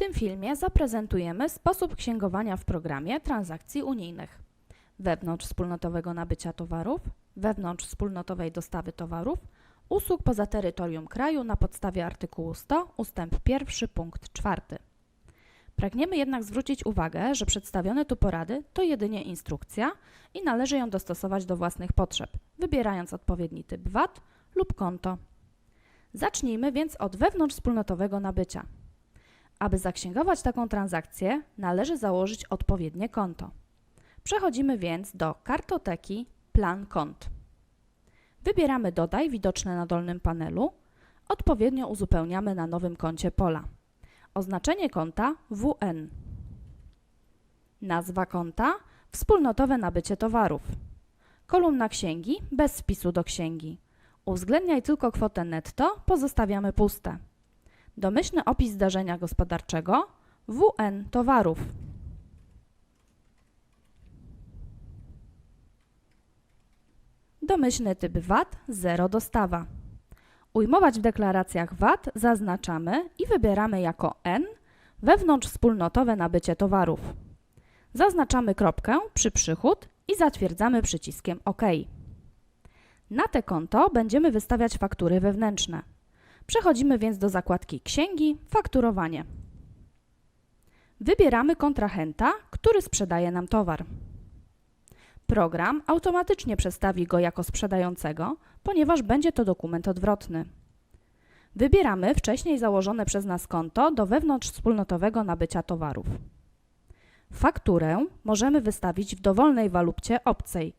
tym filmie zaprezentujemy sposób księgowania w programie transakcji unijnych. Wewnątrz wspólnotowego nabycia towarów, wewnątrz wspólnotowej dostawy towarów, usług poza terytorium kraju na podstawie artykułu 100 ustęp 1 punkt 4. Pragniemy jednak zwrócić uwagę, że przedstawione tu porady to jedynie instrukcja i należy ją dostosować do własnych potrzeb, wybierając odpowiedni typ VAT lub konto. Zacznijmy więc od wewnątrzwspólnotowego nabycia. Aby zaksięgować taką transakcję, należy założyć odpowiednie konto. Przechodzimy więc do kartoteki Plan kont. Wybieramy Dodaj widoczne na dolnym panelu. Odpowiednio uzupełniamy na nowym koncie pola. Oznaczenie konta WN. Nazwa konta Wspólnotowe nabycie towarów. Kolumna księgi bez wpisu do księgi. Uwzględniaj tylko kwotę netto, pozostawiamy puste. Domyślny opis zdarzenia gospodarczego WN towarów. Domyślny typ VAT 0 dostawa. Ujmować w deklaracjach VAT zaznaczamy i wybieramy jako N wewnątrzwspólnotowe nabycie towarów. Zaznaczamy kropkę przy przychód i zatwierdzamy przyciskiem OK. Na te konto będziemy wystawiać faktury wewnętrzne. Przechodzimy więc do zakładki Księgi, Fakturowanie. Wybieramy kontrahenta, który sprzedaje nam towar. Program automatycznie przestawi go jako sprzedającego, ponieważ będzie to dokument odwrotny. Wybieramy wcześniej założone przez nas konto do wewnątrzwspólnotowego nabycia towarów. Fakturę możemy wystawić w dowolnej walucie obcej.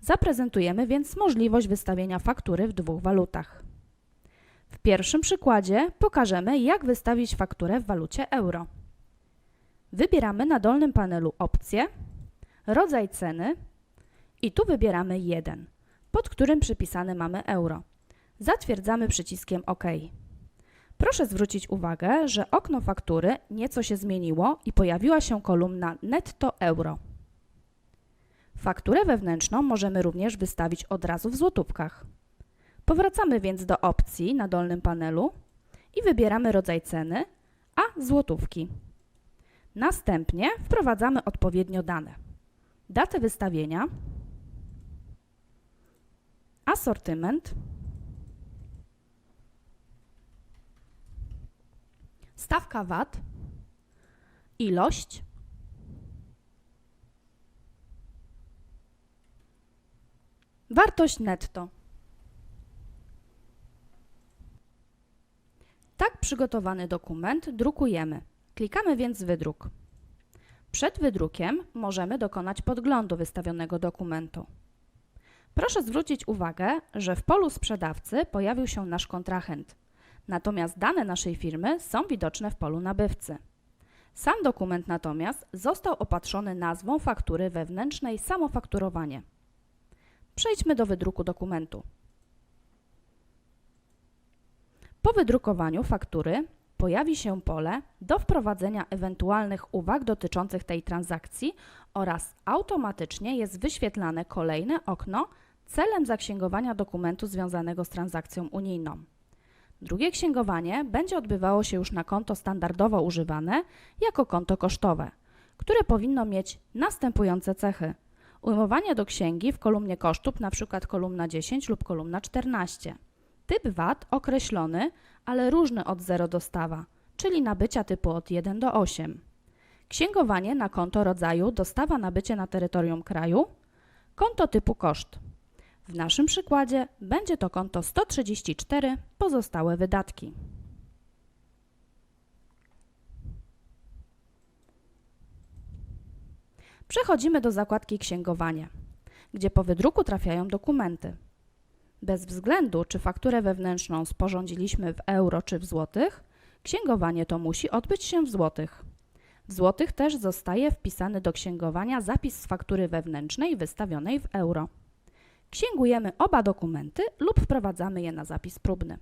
Zaprezentujemy więc możliwość wystawienia faktury w dwóch walutach. W pierwszym przykładzie pokażemy, jak wystawić fakturę w walucie euro. Wybieramy na dolnym panelu opcję, rodzaj ceny i tu wybieramy 1, pod którym przypisane mamy euro. Zatwierdzamy przyciskiem OK. Proszę zwrócić uwagę, że okno faktury nieco się zmieniło i pojawiła się kolumna netto euro. Fakturę wewnętrzną możemy również wystawić od razu w złotówkach. Powracamy więc do opcji na dolnym panelu i wybieramy rodzaj ceny, a złotówki. Następnie wprowadzamy odpowiednio dane. Datę wystawienia, asortyment, stawka VAT, ilość, wartość netto. Tak przygotowany dokument drukujemy. Klikamy więc wydruk. Przed wydrukiem możemy dokonać podglądu wystawionego dokumentu. Proszę zwrócić uwagę, że w polu sprzedawcy pojawił się nasz kontrahent, natomiast dane naszej firmy są widoczne w polu nabywcy. Sam dokument natomiast został opatrzony nazwą faktury wewnętrznej samofakturowanie. Przejdźmy do wydruku dokumentu. Po wydrukowaniu faktury pojawi się pole do wprowadzenia ewentualnych uwag dotyczących tej transakcji oraz automatycznie jest wyświetlane kolejne okno celem zaksięgowania dokumentu związanego z transakcją unijną. Drugie księgowanie będzie odbywało się już na konto standardowo używane jako konto kosztowe, które powinno mieć następujące cechy. Ujmowanie do księgi w kolumnie kosztów, np. kolumna 10 lub kolumna 14. Typ VAT określony, ale różny od 0 dostawa, czyli nabycia typu od 1 do 8. Księgowanie na konto rodzaju dostawa nabycie na terytorium kraju, konto typu koszt. W naszym przykładzie będzie to konto 134 pozostałe wydatki. Przechodzimy do zakładki Księgowanie, gdzie po wydruku trafiają dokumenty. Bez względu, czy fakturę wewnętrzną sporządziliśmy w euro czy w złotych, księgowanie to musi odbyć się w złotych. W złotych też zostaje wpisany do księgowania zapis z faktury wewnętrznej wystawionej w euro. Księgujemy oba dokumenty lub wprowadzamy je na zapis próbny.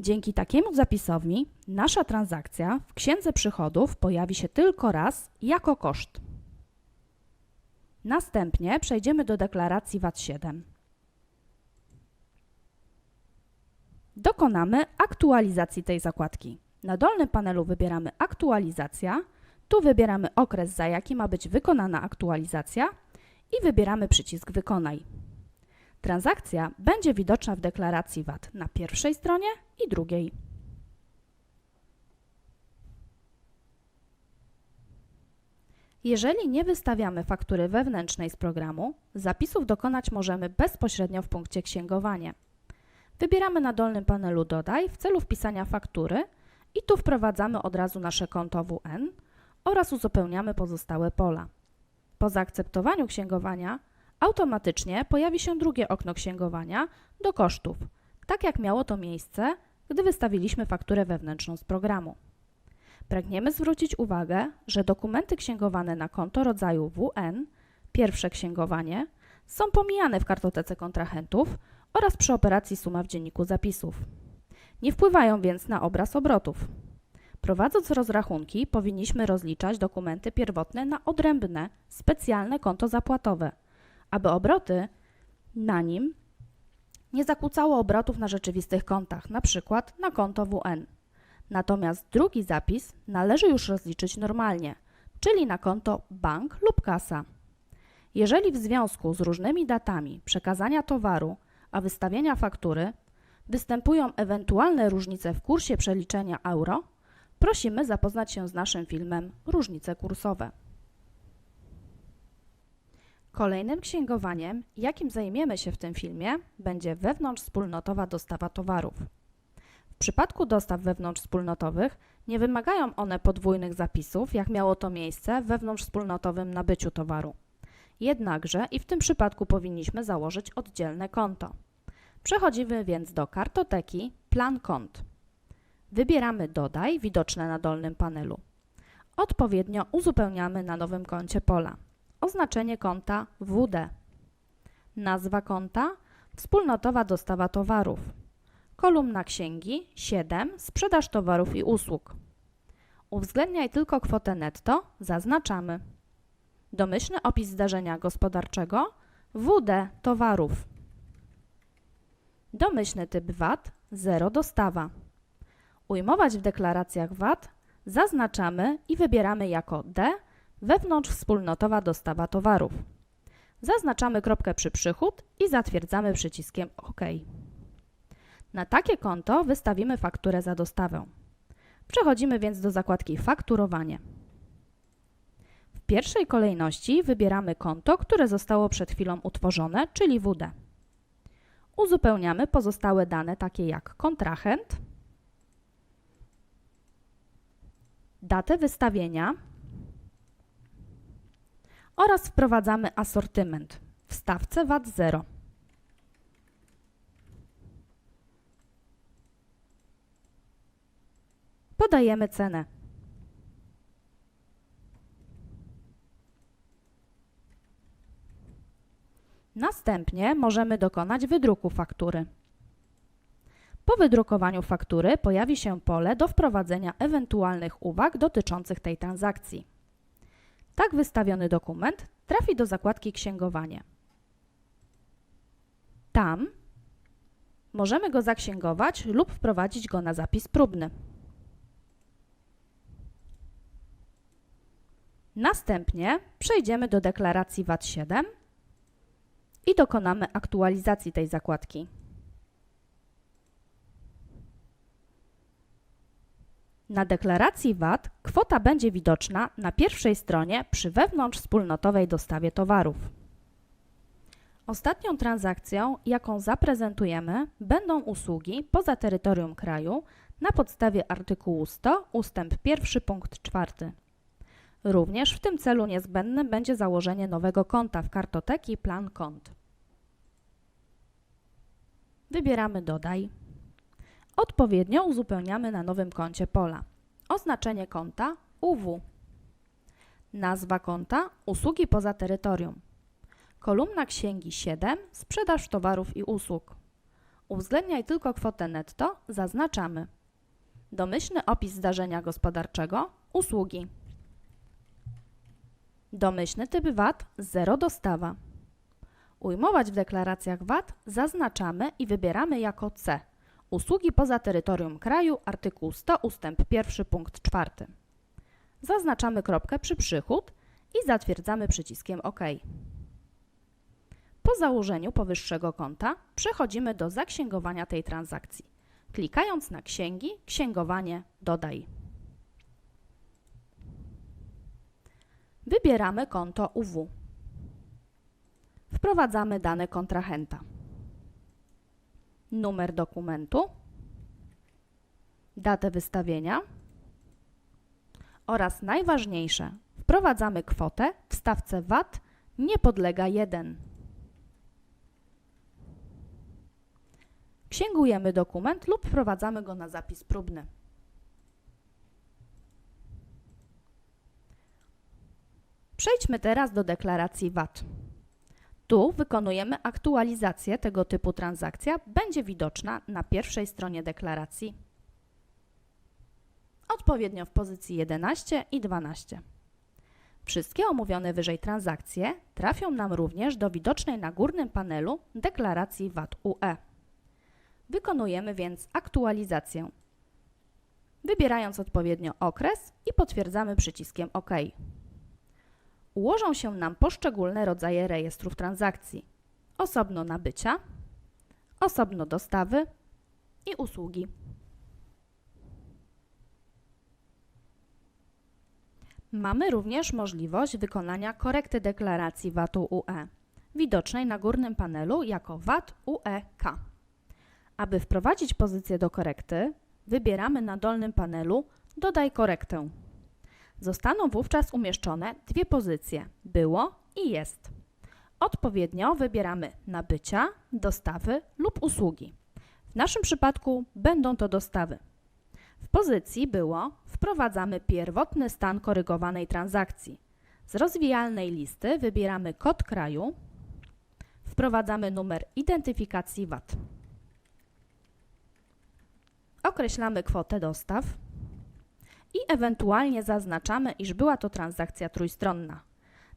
Dzięki takiemu zapisowi nasza transakcja w księdze przychodów pojawi się tylko raz jako koszt. Następnie przejdziemy do deklaracji VAT 7. dokonamy aktualizacji tej zakładki. Na dolnym panelu wybieramy Aktualizacja, tu wybieramy okres, za jaki ma być wykonana aktualizacja i wybieramy przycisk Wykonaj. Transakcja będzie widoczna w deklaracji VAT na pierwszej stronie i drugiej. Jeżeli nie wystawiamy faktury wewnętrznej z programu, zapisów dokonać możemy bezpośrednio w punkcie Księgowanie. Wybieramy na dolnym panelu Dodaj w celu wpisania faktury i tu wprowadzamy od razu nasze konto WN oraz uzupełniamy pozostałe pola. Po zaakceptowaniu księgowania automatycznie pojawi się drugie okno księgowania do kosztów, tak jak miało to miejsce, gdy wystawiliśmy fakturę wewnętrzną z programu. Pragniemy zwrócić uwagę, że dokumenty księgowane na konto rodzaju WN, pierwsze księgowanie, są pomijane w kartotece kontrahentów oraz przy operacji suma w dzienniku zapisów. Nie wpływają więc na obraz obrotów. Prowadząc rozrachunki, powinniśmy rozliczać dokumenty pierwotne na odrębne, specjalne konto zapłatowe, aby obroty na nim nie zakłócało obrotów na rzeczywistych kontach, np. na konto WN. Natomiast drugi zapis należy już rozliczyć normalnie, czyli na konto bank lub kasa. Jeżeli w związku z różnymi datami przekazania towaru, a wystawienia faktury występują ewentualne różnice w kursie przeliczenia euro, prosimy zapoznać się z naszym filmem Różnice kursowe. Kolejnym księgowaniem, jakim zajmiemy się w tym filmie, będzie wewnątrzwspólnotowa dostawa towarów. W przypadku dostaw wewnątrzwspólnotowych nie wymagają one podwójnych zapisów, jak miało to miejsce w wewnątrzwspólnotowym nabyciu towaru. Jednakże i w tym przypadku powinniśmy założyć oddzielne konto. Przechodzimy więc do kartoteki Plan kont. Wybieramy Dodaj, widoczne na dolnym panelu. Odpowiednio uzupełniamy na nowym koncie pola. Oznaczenie konta WD. Nazwa konta Wspólnotowa dostawa towarów. Kolumna księgi 7 Sprzedaż towarów i usług. Uwzględniaj tylko kwotę netto, zaznaczamy. Domyślny opis zdarzenia gospodarczego WD towarów. Domyślny typ VAT 0 dostawa. Ujmować w deklaracjach VAT zaznaczamy i wybieramy jako D wewnątrzwspólnotowa dostawa towarów. Zaznaczamy kropkę przy przychód i zatwierdzamy przyciskiem OK. Na takie konto wystawimy fakturę za dostawę. Przechodzimy więc do zakładki Fakturowanie. W pierwszej kolejności wybieramy konto, które zostało przed chwilą utworzone, czyli WD. Uzupełniamy pozostałe dane takie jak kontrahent, datę wystawienia oraz wprowadzamy asortyment w stawce VAT 0. Podajemy cenę. Następnie możemy dokonać wydruku faktury. Po wydrukowaniu faktury pojawi się pole do wprowadzenia ewentualnych uwag dotyczących tej transakcji. Tak wystawiony dokument trafi do zakładki Księgowanie. Tam możemy go zaksięgować lub wprowadzić go na zapis próbny. Następnie przejdziemy do deklaracji VAT 7 i dokonamy aktualizacji tej zakładki. Na deklaracji VAT kwota będzie widoczna na pierwszej stronie przy wewnątrzwspólnotowej dostawie towarów. Ostatnią transakcją, jaką zaprezentujemy, będą usługi poza terytorium kraju na podstawie artykułu 100 ustęp 1 punkt 4. Również w tym celu niezbędne będzie założenie nowego konta w kartoteki Plan kont. Wybieramy Dodaj. Odpowiednio uzupełniamy na nowym koncie pola. Oznaczenie konta UW. Nazwa konta Usługi poza terytorium. Kolumna księgi 7 Sprzedaż towarów i usług. Uwzględniaj tylko kwotę netto, zaznaczamy. Domyślny opis zdarzenia gospodarczego Usługi. Domyślny typ VAT 0 dostawa. Ujmować w deklaracjach VAT zaznaczamy i wybieramy jako C Usługi poza terytorium kraju, artykuł 100 ustęp 1 punkt 4. Zaznaczamy kropkę przy przychód i zatwierdzamy przyciskiem OK. Po założeniu powyższego konta przechodzimy do zaksięgowania tej transakcji. Klikając na Księgi, Księgowanie, Dodaj. Wybieramy konto UW. Wprowadzamy dane kontrahenta. Numer dokumentu, datę wystawienia oraz najważniejsze, wprowadzamy kwotę w stawce VAT nie podlega 1. Księgujemy dokument lub wprowadzamy go na zapis próbny. Przejdźmy teraz do deklaracji VAT. Tu wykonujemy aktualizację tego typu transakcja, będzie widoczna na pierwszej stronie deklaracji, odpowiednio w pozycji 11 i 12. Wszystkie omówione wyżej transakcje trafią nam również do widocznej na górnym panelu deklaracji VAT UE. Wykonujemy więc aktualizację. Wybierając odpowiednio okres i potwierdzamy przyciskiem OK. Ułożą się nam poszczególne rodzaje rejestrów transakcji. Osobno nabycia, osobno dostawy i usługi. Mamy również możliwość wykonania korekty deklaracji VAT-u UE, widocznej na górnym panelu jako VAT UE-K. Aby wprowadzić pozycję do korekty, wybieramy na dolnym panelu Dodaj korektę. Zostaną wówczas umieszczone dwie pozycje było i jest. Odpowiednio wybieramy nabycia, dostawy lub usługi. W naszym przypadku będą to dostawy. W pozycji było wprowadzamy pierwotny stan korygowanej transakcji. Z rozwijalnej listy wybieramy kod kraju, wprowadzamy numer identyfikacji VAT. Określamy kwotę dostaw i ewentualnie zaznaczamy, iż była to transakcja trójstronna.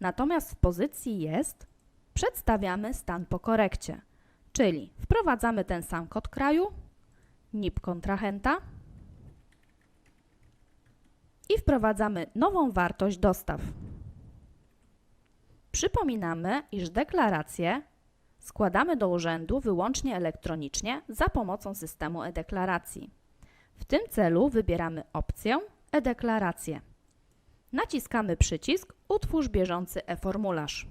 Natomiast w pozycji jest przedstawiamy stan po korekcie, czyli wprowadzamy ten sam kod kraju, NIP kontrahenta i wprowadzamy nową wartość dostaw. Przypominamy, iż deklaracje składamy do urzędu wyłącznie elektronicznie za pomocą systemu e-deklaracji. W tym celu wybieramy opcję e-deklarację. Naciskamy przycisk Utwórz bieżący e-formularz.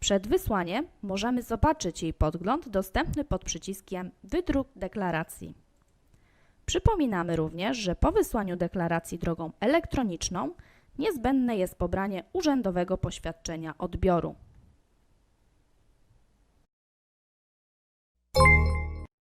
Przed wysłaniem możemy zobaczyć jej podgląd dostępny pod przyciskiem Wydruk deklaracji. Przypominamy również, że po wysłaniu deklaracji drogą elektroniczną niezbędne jest pobranie urzędowego poświadczenia odbioru.